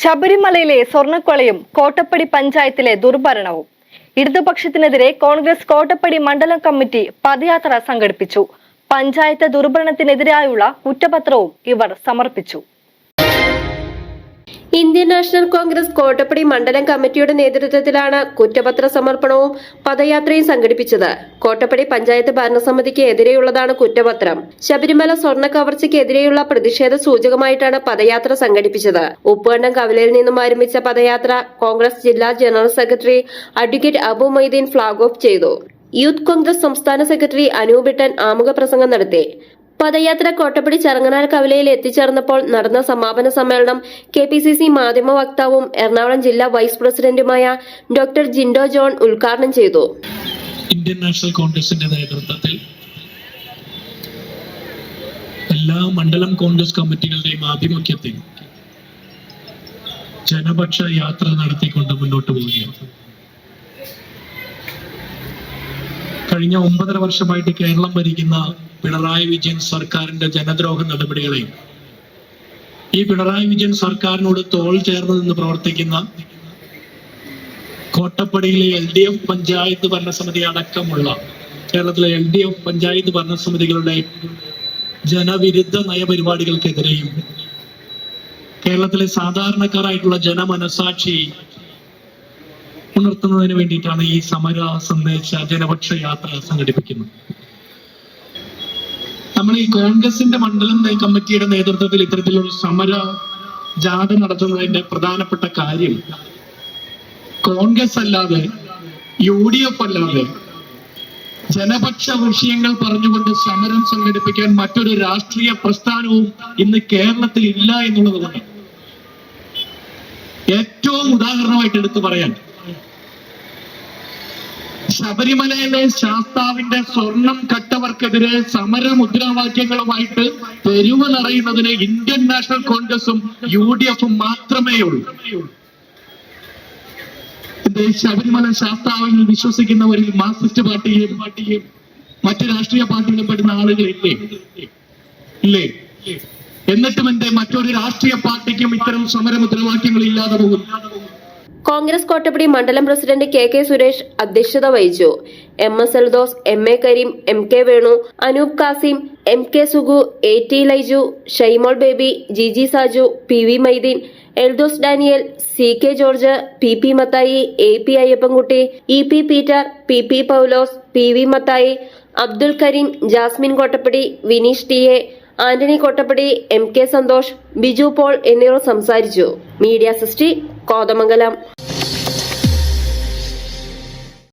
ശബരിമലയിലെ സ്വർണക്കൊളയും കോട്ടപ്പടി പഞ്ചായത്തിലെ ദുർഭരണവും. ഇടതുപക്ഷത്തിനെതിരെ കോൺഗ്രസ് കോട്ടപ്പടി മണ്ഡലം കമ്മിറ്റി പദയാത്ര സംഘടിപ്പിച്ചു. പഞ്ചായത്ത് ദുർഭരണത്തിനെതിരായുള്ള കുറ്റപത്രവും ഇവർ സമർപ്പിച്ചു. ഇന്ത്യൻ നാഷണൽ കോൺഗ്രസ് കോട്ടപ്പടി മണ്ഡലം കമ്മിറ്റിയുടെ നേതൃത്വത്തിലാണ് കുറ്റപത്ര സമർപ്പണവും പദയാത്രയും സംഘടിപ്പിച്ചത്. കോട്ടപ്പടി പഞ്ചായത്ത് ഭരണസമിതിക്ക് എതിരെയുള്ളതാണ് കുറ്റപത്രം. ശബരിമല സ്വർണ കവർച്ചയ്ക്കെതിരെയുള്ള പ്രതിഷേധ സൂചകമായിട്ടാണ് പദയാത്ര സംഘടിപ്പിച്ചത്. ഉപ്പുകണ്ടം കവലയിൽ നിന്നും ആരംഭിച്ച പദയാത്ര കോൺഗ്രസ് ജില്ലാ general secretary advocate Abu Moideen flag off ചെയ്തു. യൂത്ത് കോൺഗ്രസ് സംസ്ഥാന സെക്രട്ടറി അനൂപിട്ടൻ ആമുഖ പ്രസംഗം നടത്തി. പദയാത്ര കോട്ടപ്പടി ചെറങ്ങനാൽ കവലയിൽ എത്തിച്ചേർന്നപ്പോൾ നടന്ന സമാപന സമ്മേളനം കെ പി സി സി മാധ്യമ വക്താവും എറണാകുളം ജില്ലാ വൈസ് പ്രസിഡന്റുമായ ഡോക്ടർ ജിൻഡോ ജോൺ ഉദ്ഘാടനം ചെയ്തു. ഇന്ത്യൻ നാഷണൽ കോൺഗ്രസിന്റെ നേതൃത്വത്തിൽ എല്ലാ മണ്ഡലം കോൺഗ്രസ് കമ്മിറ്റികളുടെയും ആഭിമുഖ്യത്തിൽ ജനപക്ഷ യാത്ര നടത്തിക്കൊണ്ട് മുന്നോട്ട് പോവുകയാണ്. കഴിഞ്ഞ ഒമ്പതര വർഷമായിട്ട് കേരളം ഭരിക്കുന്ന പിണറായി വിജയൻ സർക്കാരിന്റെ ജനദ്രോഹ നടപടികളെ. ഈ പിണറായി വിജയൻ സർക്കാരിനോട് തോൾ ചേർന്ന് നിന്ന് പ്രവർത്തിക്കുന്ന കോട്ടപ്പടിയിലെ എൽ ഡി എഫ് പഞ്ചായത്ത് ഭരണസമിതി അടക്കമുള്ള കേരളത്തിലെ എൽ ഡി എഫ് പഞ്ചായത്ത് ഭരണസമിതികളുടെ ജനവിരുദ്ധ നയപരിപാടികൾക്കെതിരെയും കേരളത്തിലെ സാധാരണക്കാരായിട്ടുള്ള ജനമനസാക്ഷി ഉണർത്തുന്നതിന് വേണ്ടിയിട്ടാണ് ഈ സമര സന്ദേശ ജനപക്ഷ യാത്ര സംഘടിപ്പിക്കുന്നത്. നമ്മൾ ഈ കോൺഗ്രസിന്റെ മണ്ഡലം കമ്മിറ്റിയുടെ നേതൃത്വത്തിൽ ഇത്തരത്തിലുള്ള സമര ജാഥ നടത്തുന്നതിന്റെ പ്രധാനപ്പെട്ട കാര്യം കോൺഗ്രസ് അല്ലാതെ യു ഡി എഫ് അല്ലാതെ ജനപക്ഷ വിഷയങ്ങൾ പറഞ്ഞുകൊണ്ട് സമരം സംഘടിപ്പിക്കാൻ മറ്റൊരു രാഷ്ട്രീയ പ്രസ്ഥാനവും ഇന്ന് കേരളത്തിൽ ഇല്ല എന്നുള്ളതുകൊണ്ട് ഏറ്റവും ഉദാഹരണമായിട്ട് എടുത്തു പറയാൻ ശബരിമലയിലെ ശാസ്താവിന്റെ സ്വർണം കട്ടവർക്കെതിരെ സമര മുദ്രാവാക്യങ്ങളുമായിട്ട് തെരുവ് നിറയുന്നതിന് ഇന്ത്യൻ നാഷണൽ കോൺഗ്രസും യു ഡി എഫും മാത്രമേ ഉള്ളൂ ശബരിമല ശാസ്താവിൽ വിശ്വസിക്കുന്നവരിൽ മാർക്സിസ്റ്റ് പാർട്ടിയും പാർട്ടിയും മറ്റ് രാഷ്ട്രീയ പാർട്ടിയിലും പെടുന്ന ആളുകളില്ലേ? ഇല്ലേ? എന്നിട്ടും എന്റെ മറ്റൊരു രാഷ്ട്രീയ പാർട്ടിക്കും ഇത്തരം സമര മുദ്രാവാക്യങ്ങൾ ഇല്ലാതെ പോകും. കോൺഗ്രസ് കോട്ടപ്പടി മണ്ഡലം പ്രസിഡന്റ് കെ കെ സുരേഷ് അധ്യക്ഷത വഹിച്ചു. M S Eldhose M A Kareem M K Venu Anoop Kasim M K Sugu A T Laiju Shymol Baby Jiji Saju P V Mydeen Eldhose Daniel C K George P P Mathai A P Ayyappankutty E P Peter P P Paulose P V Mathai Abdul Kareem Jasmine Kottappady Vineesh T A Antony Kottappady M K Santhosh Biju Paul എന്നിവർ സംസാരിച്ചു. Media സിസ്റ്റി കോതമംഗലം.